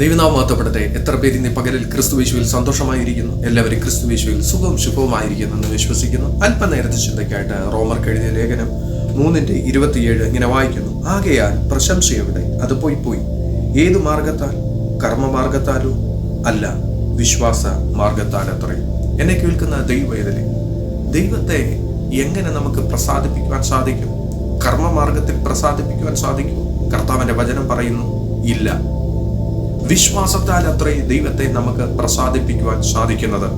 ദൈവനാമം മാറ്റപ്പെടട്ടെ എത്ര പേര് ഇന്ന് പകലിൽ ക്രിസ്തു സന്തോഷമായിരിക്കുന്നു? എല്ലാവരും ക്രിസ്തുവേശുവിൽ സുഖവും ശുഭവുമായിരിക്കുന്നു എന്ന് വിശ്വസിക്കുന്നു. അല്പനേരത്തെ ചിന്തയ്ക്കായിട്ട് റോമർ എഴുതിയ ലേഖനം മൂന്നിന്റെ ഇരുപത്തിയേഴ് ഇങ്ങനെ വായിക്കുന്നു. ആകയാൽ പ്രശംസ എവിടെ? അത് പോയി പോയി. ഏത് മാർഗത്താൽ കർമ്മമാർഗത്താലോ അല്ല വിശ്വാസ മാർഗത്താൽ അത്രയും എന്നെ കേൾക്കുന്ന ദൈവവേദനെ ദൈവത്തെ എങ്ങനെ നമുക്ക് പ്രസാദിപ്പിക്കുവാൻ സാധിക്കും? കർമ്മമാർഗത്തിൽ പ്രസാദിപ്പിക്കുവാൻ സാധിക്കും കർത്താവിന്റെ വചനം പറയുന്നു ഇല്ല വിശ്വാസത്താൽ അത്രേ ദൈവത്തെ നമുക്ക് പ്രസാദിപ്പിക്കുവാൻ സാധിക്കുന്നത്.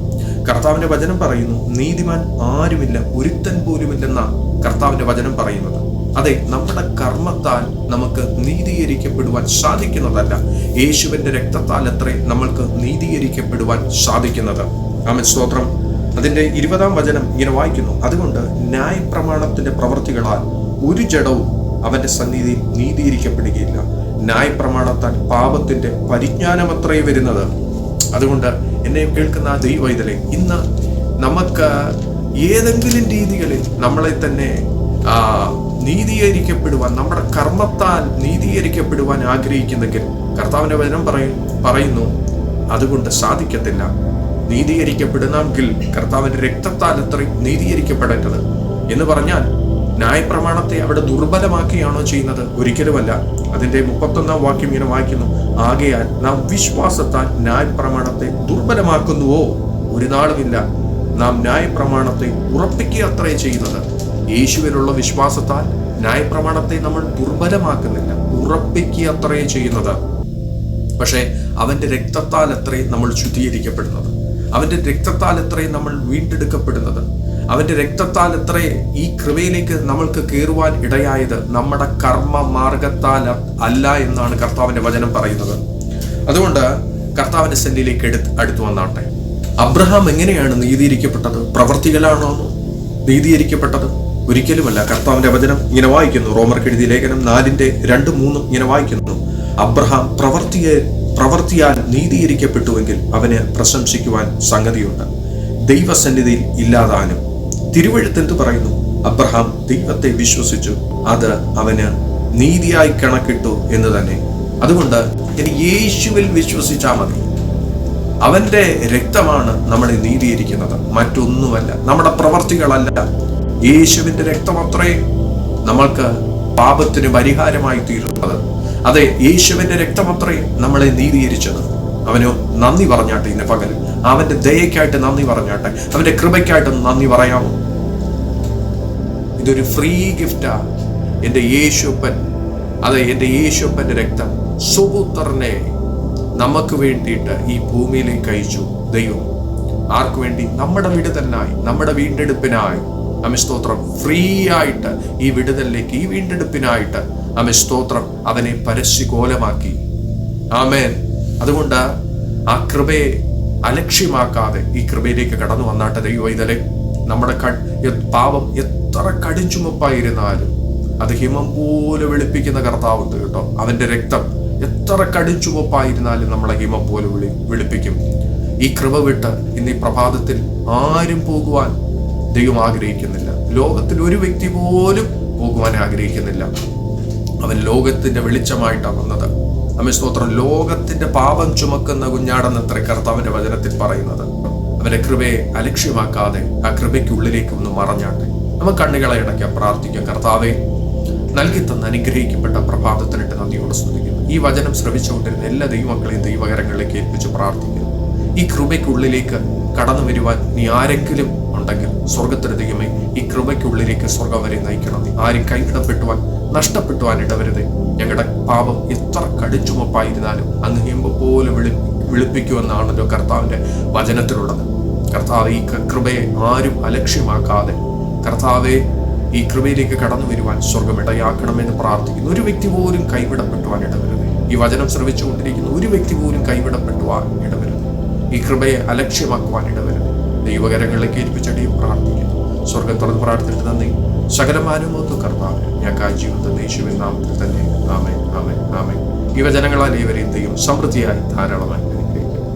കർത്താവിന്റെ വചനം പറയുന്നു നീതിമാൻ ആരുമില്ല ഒരുത്തൻ പോലുമില്ലെന്ന കർത്താവിന്റെ വചനം പറയുന്നത്. അതെ നമ്മുടെ കർമ്മത്താൽ നമുക്ക് നീതീകരിക്കപ്പെടുവാൻ സാധിക്കുന്നതല്ല. യേശുവിന്റെ രക്തത്താൽ അത്രേ നമ്മൾക്ക് നീതീകരിക്കപ്പെടുവാൻ സാധിക്കുന്നത്. ആമൻ. സ്തോത്രം. അതിന്റെ ഇരുപതാം വചനം ഇങ്ങനെ വായിക്കുന്നു അതുകൊണ്ട് ന്യായപ്രമാണത്തിന്റെ പ്രവർത്തികളാൽ ഒരു ജഡവും അവന്റെ സന്നിധിയിൽ നീതീകരിക്കപ്പെടുകയില്ല. ന്യായപ്രമാണത്താൽ പാപത്തിന്റെ പരിജ്ഞാനമത്രേ വരുന്നത്. അതുകൊണ്ട് എന്നെ കേൾക്കുന്ന ആ ദൈവൈതലെ ഇന്ന് നമുക്ക് ഏതെങ്കിലും രീതികളിൽ നമ്മളെ തന്നെ നീതീകരിക്കപ്പെടുവാൻ നമ്മുടെ കർമ്മത്താൽ നീതീകരിക്കപ്പെടുവാൻ ആഗ്രഹിക്കുന്നെങ്കിൽ കർത്താവിന്റെ വചനം പറയും പറയുന്നു അതുകൊണ്ട് സാധിക്കത്തില്ല. നീതീകരിക്കപ്പെടുന്നെങ്കിൽ കർത്താവിന്റെ രക്തത്താൽ അത്രയും നീതീകരിക്കപ്പെടേണ്ടത്. എന്ന് പറഞ്ഞാൽ ന്യായപ്രമാണത്തെ അവിടെ ദുർബലമാക്കുകയാണോ ചെയ്യുന്നത്? ഒരിക്കലുമല്ല. അതിന്റെ മുപ്പത്തൊന്നാം വാക്യം ഇങ്ങനെ വായിക്കുന്നു. ആകയാൽ നാം വിശ്വാസത്താൽ ന്യായപ്രമാണത്തെ ദുർബലമാക്കുന്നുവോ? ഒരു നാളുമില്ല. നാം ന്യായപ്രമാണത്തെ ഉറപ്പിക്കുക അത്രേ ചെയ്യുന്നത്. യേശുവിലുള്ള വിശ്വാസത്താൽ ന്യായപ്രമാണത്തെ നമ്മൾ ദുർബലമാക്കുന്നില്ല. ഉറപ്പിക്കുക അത്രേ ചെയ്യുന്നത്. പക്ഷേ അവന്റെ രക്തത്താൽ അത്രയും നമ്മൾ ശുദ്ധീകരിക്കപ്പെടുന്നത്. അവന്റെ രക്തത്താൽ അത്രയും നമ്മൾ വീണ്ടെടുക്കപ്പെടുന്നത്. അവന്റെ രക്തത്താൽ എത്രേ ഈ കൃപയിലേക്ക് നമ്മൾക്ക് കയറുവാൻ ഇടയായത് നമ്മുടെ കർമ്മ മാർഗത്താൽ അല്ല എന്നാണ് കർത്താവിന്റെ വചനം പറയുന്നത്. അതുകൊണ്ട് കർത്താവിന്റെ സെല്ലിലേക്ക് എടുത്ത് അടുത്തു വന്നാട്ടെ. അബ്രഹാം എങ്ങനെയാണ് നീതിയിരിക്കപ്പെട്ടത് പ്രവർത്തികളാണോ നീതിയിരിക്കപ്പെട്ടത് ഒരിക്കലുമല്ല. കർത്താവിന്റെ വചനം ഇങ്ങനെ വായിക്കുന്നു. റോമർ എഴുതിയ ലേഖനം നാലിന്റെ രണ്ട് മൂന്നും ഇങ്ങനെ വായിക്കുന്നു. അബ്രഹാം പ്രവർത്തിയെ പ്രവർത്തിയാൽ നീതീകരിക്കപ്പെട്ടുവെങ്കിൽ അവന് പ്രശംസിക്കുവാൻ സംഗതിയുണ്ട്. ദൈവസന്നിധിയിൽ ഇല്ലാതാനും തിരുവഴുത്ത് എന്ത് പറയുന്നു? അബ്രഹാം ദൈവത്തെ വിശ്വസിച്ചു. അത് അവന് നീതിയായി കണക്കിട്ടു എന്ന് തന്നെ. അതുകൊണ്ട് ഇനി യേശുവിൽ വിശ്വസിച്ചാൽ മതി. അവന്റെ രക്തമാണ് നമ്മളെ നീതിയിരിക്കുന്നത് മറ്റൊന്നുമല്ല. നമ്മുടെ പ്രവർത്തികളല്ല. യേശുവിന്റെ രക്തമത്രേ നമ്മൾക്ക് പാപത്തിന് പരിഹാരമായി തീരുന്നത്. അതെ യേശുവിന്റെ രക്തമത്രേ നമ്മളെ നീതീകരിച്ചത്. അവനോ നന്ദി പറഞ്ഞാട്ടെ ഇന്ന് പകൽ. അവന്റെ ദയക്കായിട്ട് നന്ദി പറഞ്ഞാട്ടെ. അവന്റെ കൃപയ്ക്കായിട്ട് നന്ദി പറയാമോ? ഇതൊരു ഫ്രീ ഗിഫ്റ്റാ എന്റെ യേശുപ്പൻ അതെ എന്റെ യേശുപ്പന്റെ രക്തം. സുപുത്രനെ നമുക്ക് വേണ്ടിയിട്ട് ഈ ഭൂമിയിലേക്ക് അയച്ചു. ദൈവം ആർക്കു വേണ്ടി? നമ്മുടെ വിടുതലിനായി നമ്മുടെ വീണ്ടെടുപ്പിനായി. അമിസ്തോത്രം ഫ്രീ ആയിട്ട് ഈ വിടുതലിലേക്ക് ഈ വീണ്ടെടുപ്പിനായിട്ട് അമിസ്തോത്രം അവനെ പരസ്യകോലമാക്കി. ആമേൻ. അതുകൊണ്ട് ആ കൃപയെ അലക്ഷ്യമാക്കാതെ ഈ കൃപയിലേക്ക് കടന്നു വന്നാട്ടെ ദൈവം ഇന്നലെ നമ്മുടെ പാപം എത്ര കടിച്ചുമപ്പായിരുന്നാലും അത് ഹിമം പോലെ വെളുപ്പിക്കുന്ന കർത്താവുണ്ട് കേട്ടോ. അവന്റെ രക്തം എത്ര കടിച്ചുമപ്പായിരുന്നാലും നമ്മളെ ഹിമം പോലെ വിളി വെളുപ്പിക്കും. ഈ കൃപ വിട്ട് ഇന്ന് ഈ പ്രഭാതത്തിൽ ആരും പോകുവാൻ ദൈവം ആഗ്രഹിക്കുന്നില്ല. ലോകത്തിൽ ഒരു വ്യക്തി പോലും പോകുവാൻ ആഗ്രഹിക്കുന്നില്ല. അവൻ ലോകത്തിന്റെ വെളിച്ചമായിട്ടാണ് വന്നത്. അമ്മ സ്തോത്രം ലോകത്തിന്റെ പാപം ചുമക്കുന്ന കുഞ്ഞാടെന്നത്ര കർത്താവിന്റെ വചനത്തിൽ പറയുന്നത്. അവന്റെ കൃപയെ അലക്ഷ്യമാക്കാതെ ആ കൃപയ്ക്കുള്ളിലേക്ക് ഒന്ന് മറഞ്ഞാട്ടെ. നമുക്ക് കണ്ണുകളെ അടയ്ക്കാം പ്രാർത്ഥിക്കാം. കർത്താവെ നൽകി തന്ന അനുഗ്രഹിക്കപ്പെട്ട പ്രഭാതത്തിനിട്ട് നന്ദിയോട് സ്തുതിക്കുന്നു. ഈ വചനം ശ്രമിച്ചുകൊണ്ടിരുന്ന എല്ലാ ദൈവമക്കളെയും ദൈവകരങ്ങളിലേക്ക് ഏൽപ്പിച്ച് പ്രാർത്ഥിക്കുന്നു. ഈ കൃപയ്ക്കുള്ളിലേക്ക് കടന്നു വരുവാൻ നീ ആരെങ്കിലും ഉണ്ടെങ്കിൽ സ്വർഗത്തിന് ദൈവമേ ഈ കൃപയ്ക്കുള്ളിലേക്ക് സ്വർഗം വരെ നയിക്കണം ആരും കൈവിടപ്പെട്ടുവാൻ നഷ്ടപ്പെട്ടുവാൻ വരുത് ഞങ്ങളുടെ പാപം എത്ര കടിച്ചുമപ്പായിരുന്നാലും അങ്ങ് ഹിമ്പ പോലെ വിളി വിളിപ്പിക്കുമെന്നാണല്ലോ കർത്താവിന്റെ വചനത്തിലുള്ളത്. കർത്താവ് ഈ കൃപയെ ആരും അലക്ഷ്യമാക്കാതെ കർത്താവെ ഈ കൃപയിലേക്ക് കടന്നു വരുവാൻ സ്വർഗം ഇടയാക്കണമെന്ന് പ്രാർത്ഥിക്കുന്നു. ഒരു വ്യക്തി പോലും കൈവിടപ്പെട്ടുവാൻ ഇടവരുത്. ഈ വചനം ശ്രമിച്ചുകൊണ്ടിരിക്കുന്ന ഒരു വ്യക്തി പോലും കൈവിടപ്പെട്ടുവാൻ ഇടവരുത്. ഈ കൃപയെ അലക്ഷ്യമാക്കുവാൻ ഇടവരുത്. ദൈവകരങ്ങളിലേക്ക് ഏൽപ്പിച്ചടിയും പ്രാർത്ഥിക്കുന്നു. സ്വർഗം തുറന്ന് പ്രാർത്ഥിച്ചിട്ട് നന്ദി. സകലമാനുമൊത്തു കർത്താവ് ഞങ്ങൾക്ക് ജീവിതം യേശുവിൻ നാമത്തിൽ തന്നെ. ആമേ ആമേ ആമേ യുവജനങ്ങളാൽ ഇവരെ എന്തെയും സമൃദ്ധിയായി ധാരാളമായി